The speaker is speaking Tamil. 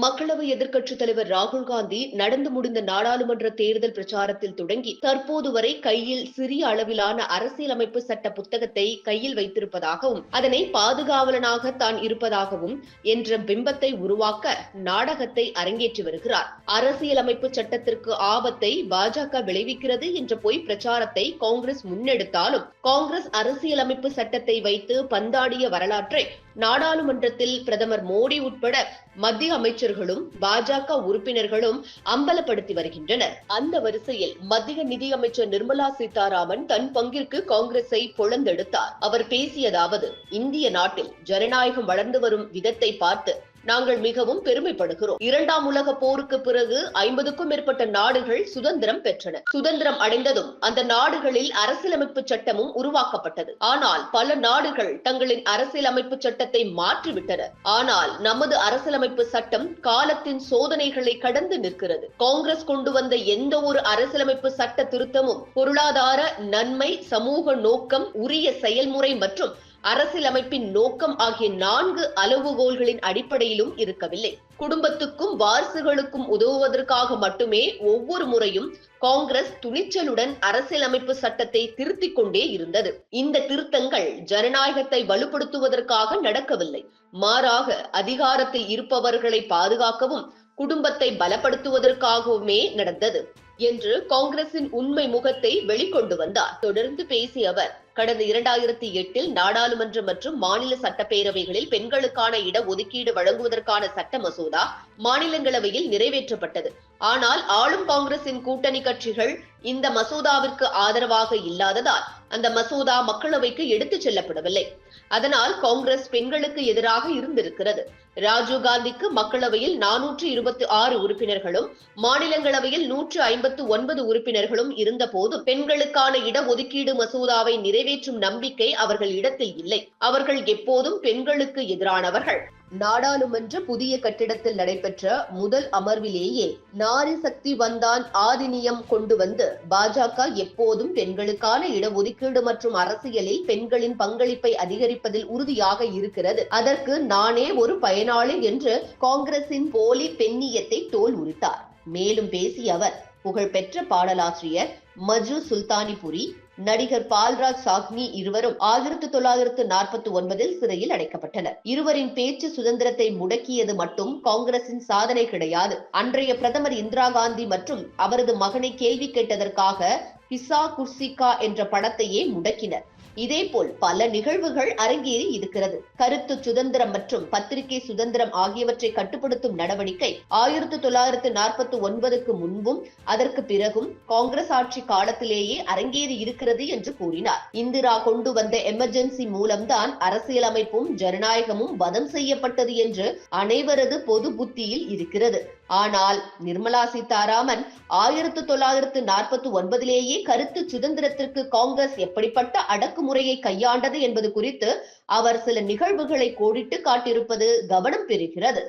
மக்களவை எதிர்க்கட்சித் தலைவர் ராகுல் காந்தி நடந்து முடிந்த நாடாளுமன்ற தேர்தல் பிரச்சாரத்தில் தொடங்கி தற்போது வரை கையில் சிறிய அளவிலான அரசியலமைப்பு சட்ட புத்தகத்தை கையில் வைத்திருப்பதாகவும் அதனை பாதுகாவலனாக தான் இருப்பதாகவும் என்ற பிம்பத்தை உருவாக்க நாடகத்தை அரங்கேற்றி வருகிறார். அரசியலமைப்பு சட்டத்திற்கு ஆபத்தை பாஜக விளைவிக்கிறது என்ற பொய் பிரச்சாரத்தை காங்கிரஸ் முன்னெடுத்தாலும் காங்கிரஸ் அரசியலமைப்பு சட்டத்தை வைத்து பந்தாடிய வரலாற்றை நாடாளுமன்றத்தில் பிரதமர் மோடி உட்பட மத்திய அமைச்சர்களும் பாஜக உறுப்பினர்களும் அம்பலப்படுத்தி வருகின்றனர். அந்த வரிசையில் மத்திய நிதியமைச்சர் நிர்மலா சீதாராமன் தன் பங்கிற்கு காங்கிரஸை பொழந்தெடுத்தார் அவர் பேசியதாவது இந்திய நாட்டில் ஜனநாயகம் வளர்ந்து வரும் விதத்தை பார்த்து நாங்கள் மிகவும் பெருமைப்படுகிறோம். இரண்டாம் உலக போருக்கு பிறகு ஐம்பதுக்கும் மேற்பட்ட நாடுகள் சுதந்திரம் பெற்றன. சுதந்திரம் அடைந்ததும் அந்த நாடுகளில் அரசியலமைப்பு சட்டமும் உருவாக்கப்பட்டது. ஆனால் பல நாடுகள் தங்களின் அரசியலமைப்பு சட்டத்தை மாற்றிவிட்டன. ஆனால் நமது அரசியலமைப்பு சட்டம் காலத்தின் சோதனைகளை கடந்து நிற்கிறது. காங்கிரஸ் கொண்டு வந்த எந்த ஒரு அரசியலமைப்பு சட்ட திருத்தமும் பொருளாதார நன்மை சமூக நோக்கம் உரிய செயல்முறை மற்றும் அரசியலமைப்பின் நோக்கம் ஆகிய நான்கு அளவுகோல்களின் அடிப்படையிலும் இருக்கவில்லை. குடும்பத்துக்கும் வாரிசுகளுக்கும் உதவுவதற்காக மட்டுமே ஒவ்வொரு முறையும் காங்கிரஸ் துணிச்சலுடன் அரசியலமைப்பு சட்டத்தை திருத்திக் கொண்டே இருந்தது. இந்த திருத்தங்கள் ஜனநாயகத்தை வலுப்படுத்துவதற்காக நடக்கவில்லை. மாறாக அதிகாரத்தில் இருப்பவர்களை பாதுகாக்கவும் குடும்பத்தை பலப்படுத்துவதற்காகவுமே நடந்தது. என்று காங்கிரசின் உண்மை முகத்தை வெளிக்கொண்டு வந்தார். தொடர்ந்து பேசிய அவர் கடந்த இரண்டாயிரத்தி எட்டில் நாடாளுமன்ற மற்றும் மாநில சட்டப்பேரவைகளில் பெண்களுக்கான இட ஒதுக்கீடு வழங்குவதற்கான சட்ட மசோதா மாநிலங்களவையில் நிறைவேற்றப்பட்டது. ஆனால் ஆளும் காங்கிரசின் கூட்டணி கட்சிகள் இந்த மசோதாவிற்கு ஆதரவாக இல்லாததால் அந்த மசோதா மக்களவைக்கு எடுத்துச் செல்லப்படவில்லை. அதனால் காங்கிரஸ் பெண்களுக்கு எதிராக இருந்திருக்கிறது. ராஜீவ் காந்திக்கு மக்களவையில் நானூற்று இருபத்தி ஆறு உறுப்பினர்களும் மாநிலங்களவையில் நூற்று ஐம்பத்து ஒன்பது உறுப்பினர்களும் இருந்த போது பெண்களுக்கான இடஒதுக்கீடு மசோதாவை நிறைவேற்றும் நம்பிக்கை அவர்கள் இடத்தில் இல்லை. அவர்கள் எப்போதும் பெண்களுக்கு எதிரானவர்கள். நாடாளுமன்ற புதிய கட்டிடத்தில் நடைபெற்ற முதல் அமர்விலேயே நாரி சக்தி வந்தான் ஆதினியம் கொண்டு வந்து பாஜக எப்போதும் பெண்களுக்கான இடஒதுக்கீடு மற்றும் அரசியலில் பெண்களின் பங்களிப்பை அதிகரிப்பதில் உறுதியாக இருக்கிறது. அதற்கு நானே ஒரு பயனாளி என்று காங்கிரசின் போலி பெண்ணியத்தை தோல் உரித்தார். மேலும் பேசிய அவர் புகழ்பெற்ற பாடலாசிரியர் மஜு சுல்தானிபுரி நடிகர் பால்ராஜ் சாக்னி இருவரும் ஆயிரத்தி தொள்ளாயிரத்து நாற்பத்தி ஒன்பதில் சிறையில் அடைக்கப்பட்டனர். இருவரின் பேச்சு சுதந்திரத்தை முடக்கியது மட்டும் காங்கிரசின் சாதனை கிடையாது. அன்றைய பிரதமர் இந்திரா காந்தி மற்றும் அவரது மகனை கேள்வி கேட்டதற்காக ஹிசா குர்சிகா என்ற படத்தையே முடக்கினர். இதேபோல் பல நிகழ்வுகள் அரங்கேறி இருக்கிறது. கருத்து சுதந்திரம் மற்றும் பத்திரிகை சுதந்திரம் ஆகியவற்றை கட்டுப்படுத்தும் நடவடிக்கை ஆயிரத்தி தொள்ளாயிரத்து நாற்பத்தி ஒன்பதுக்கு முன்பும் அதற்கு பிறகும் காங்கிரஸ் ஆட்சி காலத்திலேயே அரங்கேறி இருக்கிறது என்று கூறினார். இந்திரா கொண்டு வந்த எமர்ஜென்சி மூலம்தான் அரசியலமைப்பும் ஜனநாயகமும் வதம் செய்யப்பட்டது என்று அனைவரது பொது புத்தியில் இருக்கிறது. ஆனால் நிர்மலா சீதாராமன் ஆயிரத்தி தொள்ளாயிரத்து நாற்பத்தி ஒன்பதிலேயே கருத்து சுதந்திரத்திற்கு காங்கிரஸ் எப்படிப்பட்ட அடக்குமுறையை கையாண்டது என்பது குறித்து அவர் சில நிகழ்வுகளை கோடிட்டு காட்டியிருப்பது கவனம் பெறுகிறது.